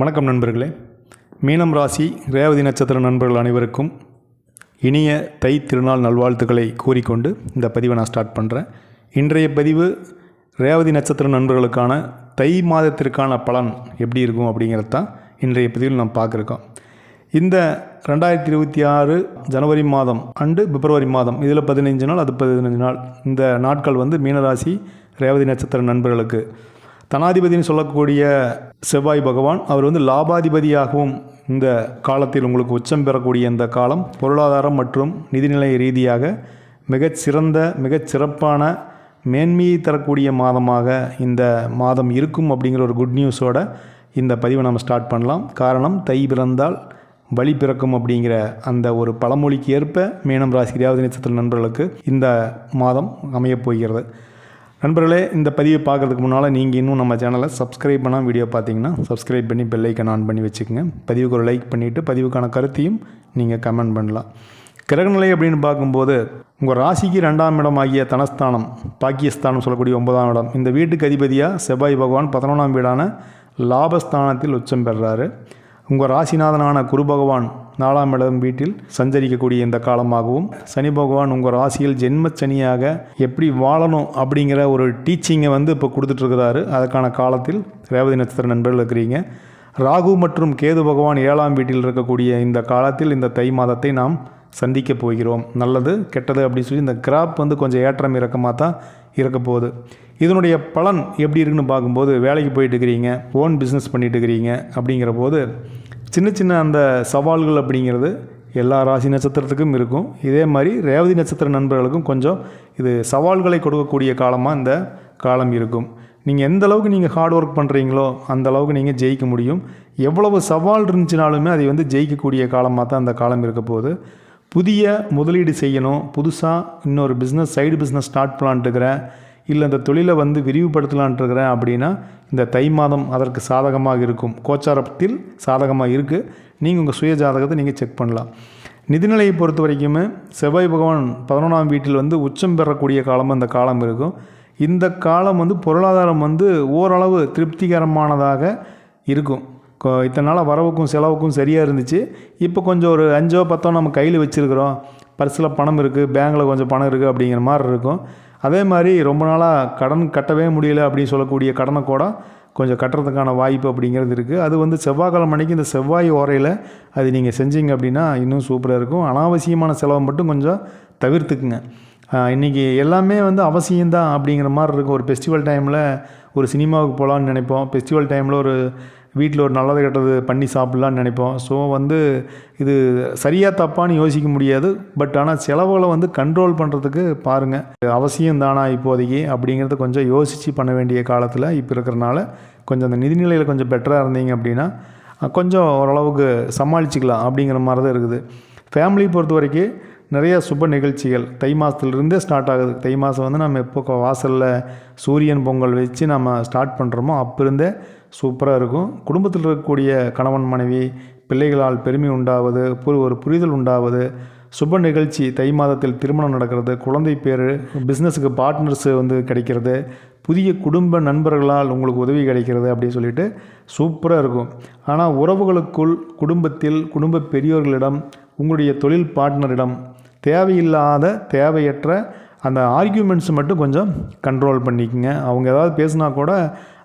வணக்கம் நண்பர்களே. மீனம் ராசி ரேவதி நட்சத்திர நண்பர்கள் அனைவருக்கும் இனிய தை திருநாள் நல்வாழ்த்துக்களை கூறிக்கொண்டு இந்த பதிவை நான் ஸ்டார்ட் பண்ணுறேன் இன்றைய பதிவு ரேவதி நட்சத்திர நண்பர்களுக்கான தை மாதத்திற்கான பலன் எப்படி இருக்கும் அப்படிங்கிறது தான் இன்றைய பதிவில் நாம் பார்க்குறோம். இந்த ரெண்டாயிரத்தி இருபத்தி ஆறு ஜனவரி மாதம் அண்டு பிப்ரவரி மாதம் இதில் பதினைஞ்சு நாள் அது பதினஞ்சு நாள். இந்த நாட்கள் வந்து மீனராசி ரேவதி நட்சத்திர நண்பர்களுக்கு தனாதிபதினு சொல்லக்கூடிய செவ்வாய் பகவான் அவர் வந்து லாபாதிபதியாகவும் இந்த காலத்தில் உங்களுக்கு உச்சம் பெறக்கூடிய இந்த காலம் பொருளாதாரம் மற்றும் நிதிநிலை ரீதியாக மிகச்சிறந்த சிறந்த மேன்மையை தரக்கூடிய மாதமாக இந்த மாதம் இருக்கும் அப்படிங்கிற ஒரு குட் நியூஸோட இந்த பதிவை நம்ம ஸ்டார்ட் பண்ணலாம். காரணம் தை பிறந்தால் வழி பிறக்கும் அப்படிங்கிற அந்த ஒரு பழமொழிக்கு ஏற்ப மீனம் ராசி ரேவதி நட்சத்திர நண்பர்களுக்கு இந்த மாதம் அமையப் போகிறது. நண்பர்களே இந்த பதிவை பார்க்குறதுக்கு முன்னால் நீங்கள் இன்னும் நம்ம சேனலை சப்ஸ்கிரைப் பண்ணால் வீடியோ பார்த்தீங்கன்னா சப்ஸ்கிரைப் பண்ணி பெல்லைக்கன் ஆன் பண்ணி வச்சுக்கோங்க. பதிவுக்கு ஒரு லைக் பண்ணிவிட்டு பதிவுக்கான கருத்தையும் நீங்கள் கமெண்ட் பண்ணலாம். கிரகநிலை அப்படின்னு பார்க்கும்போது உங்கள் ராசிக்கு ரெண்டாம் இடம் ஆகிய தனஸ்தானம் பாக்கியஸ்தானம் சொல்லக்கூடிய ஒன்பதாம் இடம். இந்த வீட்டுக்கு அதிபதியாக செவ்வாய் பகவான் பதினொன்றாம் வீடான லாபஸ்தானத்தில் உச்சம் பெறுறாரு உங்கள் ராசிநாதனான குரு பகவான் நாலாம் இடம் வீட்டில் சஞ்சரிக்கக்கூடிய இந்த காலமாகவும் சனி பகவான் உங்கள் ராசியில் ஜென்ம சனியாக எப்படி வாழணும் அப்படிங்கிற ஒரு டீச்சிங்கை வந்து இப்போ கொடுத்துட்ருக்கிறாரு அதுக்கான காலத்தில் ரேவதி நட்சத்திர நண்பர்கள் இருக்கிறீங்க. ராகு மற்றும் கேது பகவான் ஏழாம் வீட்டில் இருக்கக்கூடிய இந்த காலத்தில் இந்த தை மாதத்தை நாம் சந்திக்க போகிறோம். நல்லது கெட்டது அப்படின்னு சொல்லி இந்த கிராப் வந்து கொஞ்சம் ஏற்றம் இறக்கமாக தான் இருக்க போகுது. இதனுடைய பலன் எப்படி இருக்குன்னு பார்க்கும்போது வேலைக்கு போயிட்டு இருக்கிறீங்க ஓன் பிஸ்னஸ் பண்ணிட்டு இருக்கிறீங்க அப்படிங்கிற போது சின்ன சின்ன அந்த சவால்கள் அப்படிங்கிறது எல்லா ராசி நட்சத்திரத்துக்கும் இருக்கும். இதே மாதிரி ரேவதி நட்சத்திர நண்பர்களுக்கும் கொஞ்சம் இது சவால்களை கொடுக்கக்கூடிய காலமாக இந்த காலம் இருக்கும். நீங்கள் எந்த அளவுக்கு நீங்கள் ஹார்ட் ஒர்க் பண்ணுறீங்களோ அந்த அளவுக்கு நீங்கள் ஜெயிக்க முடியும். எவ்வளவு சவால் இருந்துச்சுனாலுமே அதை வந்து ஜெயிக்கக்கூடிய காலமாக தான் அந்த காலம் இருக்க போகுது. புதிய முதலீடு செய்யணும். புதுசாக இன்னொரு பிஸ்னஸ் சைடு பிஸ்னஸ் ஸ்டார்ட் பண்ணலான்ட்டுக்கிறேன் இல்லை அந்த தொழிலை வந்து விரிவுபடுத்தலான்ட்டுருக்கிறேன் அப்படின்னா இந்த தை மாதம் அதற்கு சாதகமாக இருக்கும். கோச்சாரத்தில் சாதகமாக இருக்குது நீங்கள் உங்கள் சுய ஜாதகத்தை நீங்கள் செக் பண்ணலாம். நிதிநிலையை பொறுத்த வரைக்குமே செவ்வாய் பகவான் பதினொன்றாம் வீட்டில் வந்து உச்சம் பெறக்கூடிய காலமும் அந்த காலம் இருக்கும். இந்த காலம் வந்து பொருளாதாரம் வந்து ஓரளவு திருப்திகரமானதாக இருக்கும். இத்தனை நாளாக வரவுக்கும் செலவுக்கும் சரியாக இருந்துச்சு. இப்போ கொஞ்சம் ஒரு அஞ்சோ பத்தோ நம்ம கையில் வச்சுருக்கிறோம். பர்ஸில் பணம் இருக்குது பேங்கில் கொஞ்சம் பணம் இருக்குது அப்படிங்கிற மாதிரி இருக்கும். அதே மாதிரி ரொம்ப நாளாக கடன் கட்டவே முடியல அப்படின்னு சொல்லக்கூடிய கடனை கூட கொஞ்சம் கட்டுறதுக்கான வாய்ப்பு அப்படிங்கிறது இருக்குது அது வந்து செவ்வாய்க்கிழமை அன்னைக்கு இந்த செவ்வாய் ஓரையில் அது நீங்கள் செஞ்சீங்க அப்படின்னா இன்னும் சூப்பராக இருக்கும். அனாவசியமான செலவை மட்டும் கொஞ்சம் தவிர்த்துக்குங்க. இன்றைக்கி இன்னைக்கு எல்லாமே வந்து அவசியம்தான் அப்படிங்கிற மாதிரி இருக்கும். ஒரு ஃபெஸ்டிவல் டைமில் ஒரு சினிமாவுக்கு போகலான்னு நினைப்போம். ஃபெஸ்டிவல் டைமில் ஒரு வீட்டில் ஒரு நல்லது கெட்டது பண்ணி சாப்பிட்லான்னு நினைப்போம். ஸோ வந்து இது சரியாக தப்பான்னு யோசிக்க முடியாது. பட் ஆனால் செலவுகளை வந்து கண்ட்ரோல் பண்ணுறதுக்கு பாருங்கள் அவசியம் தானா இப்போதைக்கு? அப்படிங்கிறத கொஞ்சம் யோசித்து பண்ண வேண்டிய காலத்தில் இப்போ இருக்கிறனால கொஞ்சம் அந்த நிதிநிலையில் கொஞ்சம் பெட்டராக இருந்தீங்க அப்படின்னா கொஞ்சம் ஓரளவுக்கு சமாளிச்சுக்கலாம் அப்படிங்கிற மாதிரி தான் இருக்குது. ஃபேமிலி பொறுத்த வரைக்கும் நிறைய சுப நிகழ்ச்சிகள். தை மாதத்துலேருந்தே ஸ்டார்ட் ஆகுது. தை மாதம் வந்து நம்ம எப்போ வாசலில் சூரியன் பொங்கல் வச்சு நம்ம ஸ்டார்ட் பண்ணுறோமோ அப்போருந்தே சூப்பராக இருக்கும். குடும்பத்தில் இருக்கக்கூடிய கணவன் மனைவி பிள்ளைகளால் பெருமை உண்டாவது பு- ஒரு புரிதல் உண்டாவது சுப நிகழ்ச்சி தை மாதத்தில் திருமணம் நடக்கிறது குழந்தை பேர் பிஸ்னஸுக்கு பார்ட்னர்ஸ் வந்து கிடைக்கிறது புதிய குடும்ப நண்பர்களால் உங்களுக்கு உதவி கிடைக்கிறது அப்படின்னு சொல்லிட்டு சூப்பராக இருக்கும். ஆனால் உறவுகளுக்குள் குடும்பத்தில் குடும்ப பெரியோர்களிடம் உங்களுடைய தொழில் பார்ட்னரிடம் தேவையில்லாத தேவையற்ற அந்த ஆர்கியூமெண்ட்ஸ் மட்டும் கொஞ்சம் கண்ட்ரோல் பண்ணிக்கங்க. அவங்க ஏதாவது பேசினா கூட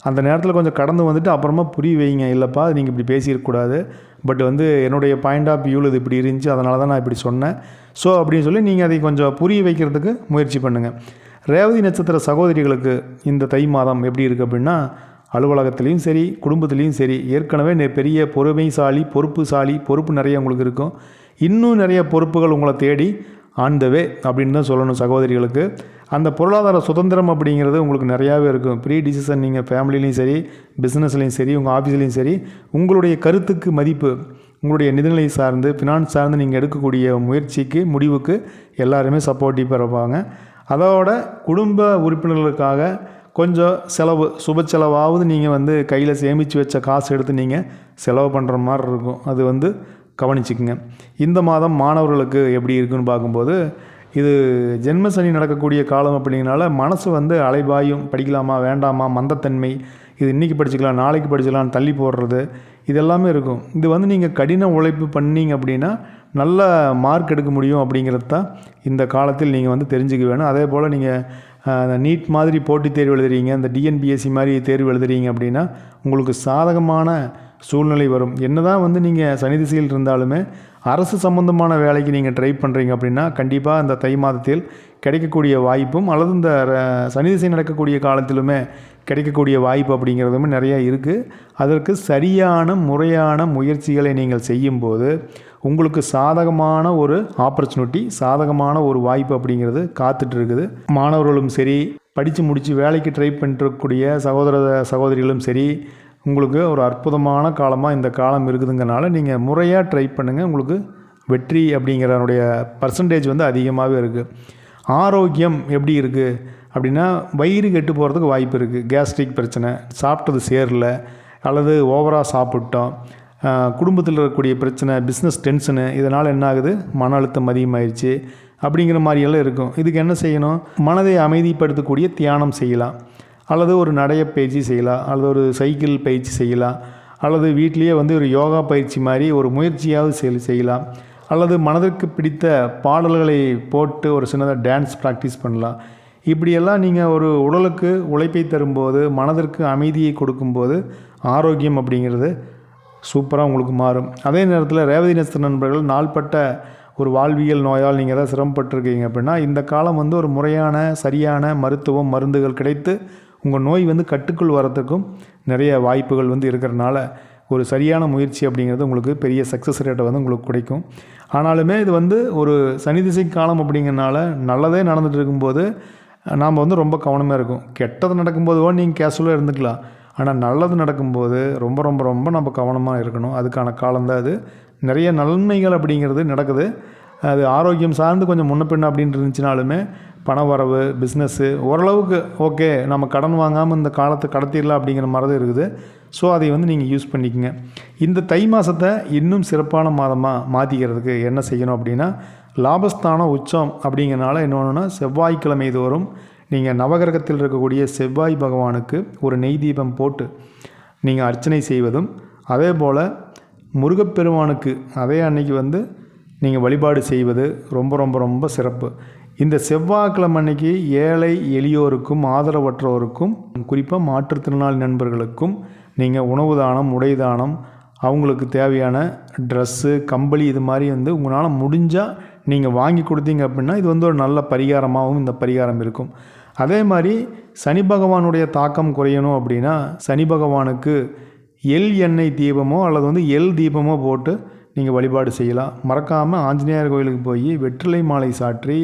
அந்த நேரத்தில் கொஞ்சம் கடந்து வந்துட்டு அப்புறமா புரிய வைங்க. இல்லைப்பா நீங்கள் இப்படி பேசியிருக்கக்கூடாது பட் வந்து என்னுடைய பாயிண்ட் ஆஃப் வியூவில் இது இப்படி இருந்துச்சு அதனால தான் நான் இப்படி சொன்னேன். ஸோ அப்படின்னு சொல்லி நீங்கள் அதை கொஞ்சம் புரிய வைக்கிறதுக்கு முயற்சி பண்ணுங்கள் ரேவதி நட்சத்திர சகோதரிகளுக்கு இந்த தை மாதம் எப்படி இருக்குது அப்படின்னா அலுவலகத்துலேயும் சரி குடும்பத்துலேயும் சரி ஏற்கனவே பெரிய பொறுமைசாலி பொறுப்புசாலி பொறுப்பு நிறைய உங்களுக்கு இருக்கும். இன்னும் நிறைய பொறுப்புகள் உங்களை தேடி ஆண்டவே அப்படின்னு தான் சொல்லணும் சகோதரிகளுக்கு. அந்த பொருளாதார சுதந்திரம் அப்படிங்கிறது உங்களுக்கு நிறையாவே இருக்கும். ப்ரீ டிசிஷன் நீங்கள் ஃபேமிலிலையும் சரி பிஸ்னஸ்லையும் சரி உங்கள் ஆஃபீஸ்லேயும் சரி உங்களுடைய கருத்துக்கு மதிப்பு உங்களுடைய நிதிநிலை சார்ந்து ஃபினான்ஸ் சார்ந்து நீங்கள் எடுக்கக்கூடிய முயற்சிக்கு முடிவுக்கு எல்லாருமே சப்போர்ட்டிவாக இருப்பாங்க அதோட குடும்ப உறுப்பினர்களுக்காக கொஞ்சம் செலவு சுப செலவாவது நீங்கள் வந்து கையில் சேமித்து வச்ச காசு எடுத்து நீங்கள் செலவு பண்ணுற மாதிரி இருக்கும். அது வந்து கவனிச்சுக்குங்க. இந்த மாதம் மாணவர்களுக்கு எப்படி இருக்குன்னு பார்க்கும்போது இது ஜென்ம சனி நடக்கக்கூடிய காலம் அப்படிங்கனால மனசு வந்து அலைபாயும் படிக்கலாமா வேண்டாமா மந்தத்தன்மை இது இன்றைக்கி படிச்சுக்கலாம் நாளைக்கு படிச்சுக்கலாம் தள்ளி போடுறது இது எல்லாமே இருக்கும். இது வந்து நீங்கள் கடின உழைப்பு பண்ணீங்க அப்படின்னா நல்ல மார்க் எடுக்க முடியும் அப்படிங்கிறது தான் இந்த காலத்தில் நீங்கள் வந்து தெரிஞ்சுக்க வேணும். அதே போல் நீங்கள் நீட் மாதிரி போட்டித் தேர்வு எழுதுறீங்க இந்த டிஎன்பிஎஸ்சி மாதிரி தேர்வு எழுதுறீங்க அப்படின்னா உங்களுக்கு சாதகமான சூழ்நிலை வரும். என்ன தான் வந்து நீங்கள் சனி திசையில் இருந்தாலுமே அரசு சம்பந்தமான வேலைக்கு நீங்கள் ட்ரை பண்ணுறீங்க அப்படின்னா கண்டிப்பாக இந்த தை மாதத்தில் கிடைக்கக்கூடிய வாய்ப்பும் அல்லது இந்த ர- சனி திசை நடக்கக்கூடிய காலத்திலுமே கிடைக்கக்கூடிய வாய்ப்பு அப்படிங்கிறதுமே நிறையா இருக்குது அதற்கு சரியான முறையான முயற்சிகளை நீங்கள் செய்யும்போது உங்களுக்கு சாதகமான ஒரு ஆப்பர்ச்சுனிட்டி சாதகமான ஒரு வாய்ப்பு அப்படிங்கிறது காத்துட்டு இருக்குது மாணவர்களும் சரி படித்து முடித்து வேலைக்கு ட்ரை பண்ணிருக்கக்கூடிய சகோதர சகோதரிகளும் சரி உங்களுக்கு ஒரு அற்புதமான காலமாக இந்த காலம் இருக்குதுங்கனால நீங்கள் முறையாக ட்ரை பண்ணுங்கள் உங்களுக்கு வெற்றி அப்படிங்கிறனுடைய பர்சன்டேஜ் வந்து அதிகமாகவே இருக்குது ஆரோக்கியம் எப்படி இருக்குது அப்படின்னா வயிறு கெட்டு போகிறதுக்கு வாய்ப்பு இருக்குது கேஸ்ட்ரிக் பிரச்சனை சாப்பிட்டது சேரல அல்லது ஓவராக சாப்பிட்டோம். குடும்பத்தில் இருக்கக்கூடிய பிரச்சனை பிஸ்னஸ் டென்ஷனு இதனால் என்ன ஆகுது? மன அழுத்தம் அதிகமாகிடுச்சு அப்படிங்கிற மாதிரியெல்லாம் இருக்கும். இதுக்கு என்ன செய்யணும்? மனதை அமைதிப்படுத்தக்கூடிய தியானம் செய்யலாம். அல்லது ஒரு நடைய பயிற்சி செய்யலாம் அல்லது ஒரு சைக்கிள் பயிற்சி செய்யலாம் அல்லது வீட்டிலேயே வந்து ஒரு யோகா பயிற்சி மாதிரி ஒரு முயற்சியாவது செய்யலாம். அல்லது மனதிற்கு பிடித்த பாடல்களை போட்டு ஒரு சின்னதாக டான்ஸ் ப்ராக்டிஸ் பண்ணலாம். இப்படியெல்லாம் நீங்கள் ஒரு உடலுக்கு உழைப்பை தரும்போது மனதிற்கு அமைதியை கொடுக்கும்போது ஆரோக்கியம் அப்படிங்கிறது சூப்பராக உங்களுக்கு மாறும். அதே நேரத்தில் ரேவதி நட்சத்திர நண்பர்கள் நாள்பட்ட ஒரு வாழ்வியல் நோயால் நீங்கள் ஏதாவது சிரமப்பட்டிருக்கீங்க அப்படின்னா இந்த காலம் வந்து ஒரு முறையான சரியான மருத்துவம் மருந்துகள் கிடைத்து உங்கள் நோய் வந்து கட்டுக்குள் வரத்துக்கும் நிறைய வாய்ப்புகள் வந்து இருக்கிறனால ஒரு சரியான முயற்சி அப்படிங்கிறது உங்களுக்கு பெரிய சக்ஸஸ் ரேட்டை வந்து உங்களுக்கு கிடைக்கும். ஆனாலுமே இது வந்து ஒரு சனி திசை காலம் அப்படிங்கிறனால நல்லதே நடந்துகிட்டு இருக்கும்போது நாம் வந்து ரொம்ப கவனமாக இருக்கும். கெட்டது நடக்கும்போதுவோ நீங்கள் கேஷுவலாக இருந்துக்கலாம். ஆனால் நல்லது நடக்கும்போது ரொம்ப ரொம்ப ரொம்ப நம்ம கவனமாக இருக்கணும். அதுக்கான காலம்தான் அது. நிறைய நன்மைகள் அப்படிங்கிறது நடக்குது. அது ஆரோக்கியம் சார்ந்து கொஞ்சம் முன்ன பின்ன அப்படின்னு இருந்துச்சுனாலுமே பண வரவு பிஸ்னஸ்ஸு ஓரளவுக்கு ஓகே நம்ம கடன் வாங்காமல் இந்த காலத்தை கடத்திடலாம் அப்படிங்கிற மாதிரி தான் இருக்குது. ஸோ அதை வந்து நீங்கள் யூஸ் பண்ணிக்கங்க. இந்த தை மாதத்தை இன்னும் சிறப்பான மாதமாக மாற்றிக்கிறதுக்கு என்ன செய்யணும் அப்படின்னா லாபஸ்தான உச்சம் அப்படிங்கிறனால என்ன செவ்வாய்க்கிழமை தோறும் நீங்கள் நவகிரகத்தில் இருக்கக்கூடிய செவ்வாய் பகவானுக்கு ஒரு நெய் தீபம் போட்டு நீங்கள் அர்ச்சனை செய்வதும் அதே போல் முருகப்பெருமானுக்கு அதே அன்னைக்கு வந்து நீங்கள் வழிபாடு செய்வது ரொம்ப ரொம்ப ரொம்ப சிறப்பு. இந்த செவ்வாய்க்கிழமை அன்னைக்கு ஏழை எளியோருக்கும் ஆதரவற்றோருக்கும் குறிப்பாக மாற்றுத்திறனாளி நண்பர்களுக்கும் நீங்கள் உணவு தானம் உடை தானம் அவங்களுக்கு தேவையான ட்ரெஸ்ஸு கம்பளி இது மாதிரி வந்து உங்களால் முடிஞ்சால் நீங்கள் வாங்கி கொடுத்தீங்க அப்படின்னா இது வந்து ஒரு நல்ல பரிகாரமாகவும் இந்த பரிகாரம் இருக்கும். அதே மாதிரி சனி பகவானுடைய தாக்கம் குறையணும் அப்படின்னா சனி பகவானுக்கு எள் எண்ணெய் தீபமோ அல்லது வந்து எள் தீபமோ போட்டு நீங்கள் வழிபாடு செய்யலாம். மறக்காமல் ஆஞ்சநேயர் கோயிலுக்கு போய் வெற்றிலை மாலை சாற்றி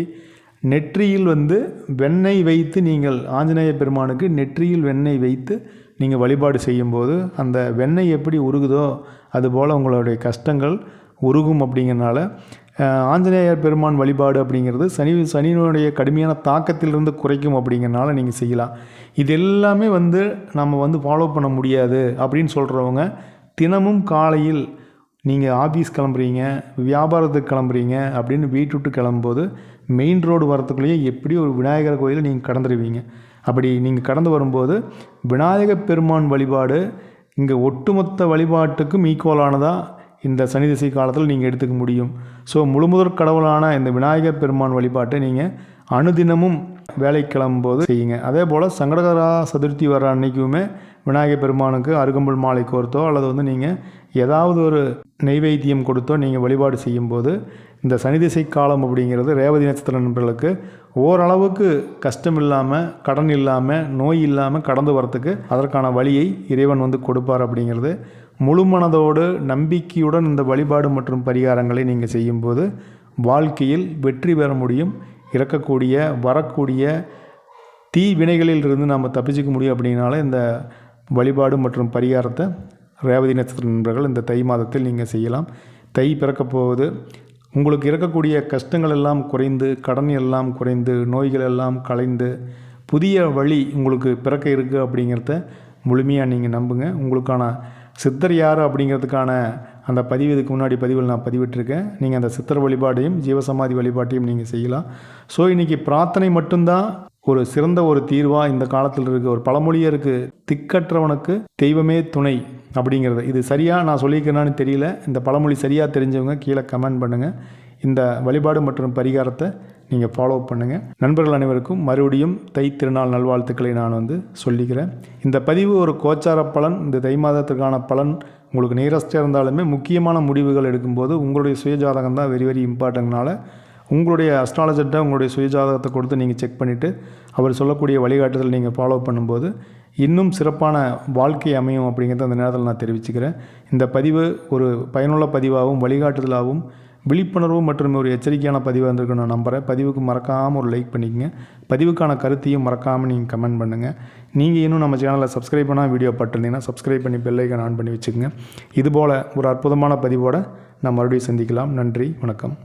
நெற்றியில் வந்து வெண்ணெய் வைத்து நீங்கள் ஆஞ்சநேய பெருமானுக்கு நெற்றியில் வெண்ணெய் வைத்து நீங்கள் வழிபாடு செய்யும்போது அந்த வெண்ணெய் எப்படி உருகுதோ அதுபோல் உங்களுடைய கஷ்டங்கள் உருகும் அப்படிங்கிறனால ஆஞ்சநேயர் பெருமான் வழிபாடு அப்படிங்கிறது சனி சனியினுடைய கடுமையான தாக்கத்திலிருந்து குறைக்கும் அப்படிங்கிறனால நீங்கள் செய்யலாம். இது எல்லாமே வந்து நம்ம வந்து ஃபாலோ பண்ண முடியாது அப்படின்னு சொல்கிறவங்க தினமும் காலையில் நீங்கள் ஆஃபீஸ் கிளம்புறீங்க வியாபாரத்துக்கு கிளம்புறீங்க அப்படின்னு வீட்டு விட்டு கிளம்பும்போது மெயின் ரோடு வரத்துக்குள்ளேயே எப்படி ஒரு விநாயகர் கோயிலை நீங்கள் கடந்துருவீங்க. அப்படி நீங்கள் கடந்து வரும்போது விநாயகப் பெருமான் வழிபாடு இங்கே ஒட்டுமொத்த வழிபாட்டுக்கும் ஈக்குவலானதாக இந்த சனி திசை காலத்தில் நீங்கள் எடுத்துக்க முடியும். ஸோ முழுமுதற் கடவுளான இந்த விநாயகர் பெருமான் வழிபாட்டை நீங்கள் அனுதினமும் வேலைக்கு கிளம்பும்போது செய்யுங்க. அதே போல் சங்கடகரா சதுர்த்தி வர அன்னைக்குமே விநாயகர் பெருமானுக்கு அருகம்புல் மாலை கோர்த்தோ அல்லது வந்து நீங்கள் ஏதாவது ஒரு நெய்வேத்தியம் கொடுத்தோ நீங்கள் வழிபாடு செய்யும்போது இந்த சனி திசை காலம் அப்படிங்கிறது ரேவதி நட்சத்திர நண்பர்களுக்கு ஓரளவுக்கு கஷ்டம் இல்லாமல் கடன் இல்லாமல் நோய் இல்லாமல் கடந்து வரத்துக்கு அதற்கான வழியை இறைவன் வந்து கொடுப்பார் அப்படிங்கிறது. முழு மனதோடு நம்பிக்கையுடன் இந்த வழிபாடு மற்றும் பரிகாரங்களை நீங்கள் செய்யும்போது வாழ்க்கையில் வெற்றி பெற முடியும். இறக்கக்கூடிய வரக்கூடிய தீ வினைகளில் இருந்து நம்ம தப்பிச்சிக்க முடியும் அப்படின்னால இந்த வழிபாடு மற்றும் பரிகாரத்தை ரேவதி நட்சத்திர நண்பர்கள் இந்த தை மாதத்தில் நீங்கள் செய்யலாம். தை பிறக்கப் போகுது. உங்களுக்கு இருக்கக்கூடிய கஷ்டங்கள் எல்லாம் குறைந்து கடன் எல்லாம் குறைந்து நோய்கள் எல்லாம் கலைந்து புதிய வழி உங்களுக்கு பிறக்க இருக்குது அப்படிங்கிறத முழுமையாக நீங்கள் நம்புங்க. உங்களுக்கான சித்தர் யார் அப்படிங்கிறதுக்கான அந்த பதிவு இதுக்கு முன்னாடி பதிவில் நான் பதிவிட்டிருக்கேன். நீங்கள் அந்த சித்தர் வழிபாட்டையும் ஜீவசமாதி வழிபாட்டையும் நீங்கள் செய்யலாம். ஸோ இன்றைக்கி பிரார்த்தனை மட்டும்தான் ஒரு சிறந்த ஒரு தீர்வாக இந்த காலத்தில் இருக்குது ஒரு பழமொழியே இருக்குது திக்கற்றவனுக்கு தெய்வமே துணை. அப்படிங்கிறது. இது சரியாக நான் சொல்லியிருக்கிறேன்னு தெரியல. இந்த பழமொழி சரியாக தெரிஞ்சவங்க கீழே கமெண்ட் பண்ணுங்கள் இந்த வழிபாடு மற்றும் பரிகாரத்தை நீங்கள் ஃபாலோ பண்ணுங்கள் நண்பர்கள் அனைவருக்கும் மறுபடியும் தை திருநாள் நல்வாழ்த்துக்களை நான் வந்து சொல்லிக்கிறேன். இந்த பதிவு ஒரு கோச்சார பலன் இந்த தை மாதத்திற்கான பலன் உங்களுக்கு நியரஸ்டாக இருந்தாலுமே முக்கியமான முடிவுகள் எடுக்கும்போது உங்களுடைய சுயஜாதகம் தான் வெரி வெரி இம்பார்ட்டன்ட்னால உங்களுடைய அஸ்ட்ராலஜர்கிட்ட உங்களுடைய சுயஜாதகத்தை கொடுத்து நீங்கள் செக் பண்ணிவிட்டு அவர் சொல்லக்கூடிய வழிகாட்டுதல் நீங்கள் ஃபாலோ பண்ணும்போது இன்னும் சிறப்பான வாழ்க்கை அமையும் அப்படிங்கிறத அந்த நேரத்தில் நான் தெரிவிச்சுக்கிறேன். இந்த பதிவு ஒரு பயனுள்ள பதிவாகவும் வழிகாட்டுதலாகவும் விழிப்புணர்வு மற்றும் ஒரு எச்சரிக்கையான பதிவாக இருந்திருக்கு நான் நம்புகிறேன் பதிவுக்கு மறக்காமல் ஒரு லைக் பண்ணிக்கங்க. பதிவுக்கான கருத்தையும் மறக்காமல் நீங்கள் கமெண்ட் பண்ணுங்கள் நீங்கள் இன்னும் நம்ம சேனலை சப்ஸ்கிரைப் பண்ணால் வீடியோ பட்டிருந்தீங்கன்னா சப்ஸ்கிரைப் பண்ணி பெல்லைக்கன் ஆன் பண்ணி வச்சுக்கோங்க. இதுபோல் ஒரு அற்புதமான பதிவோடு நான் மறுபடியும் சந்திக்கலாம். நன்றி வணக்கம்.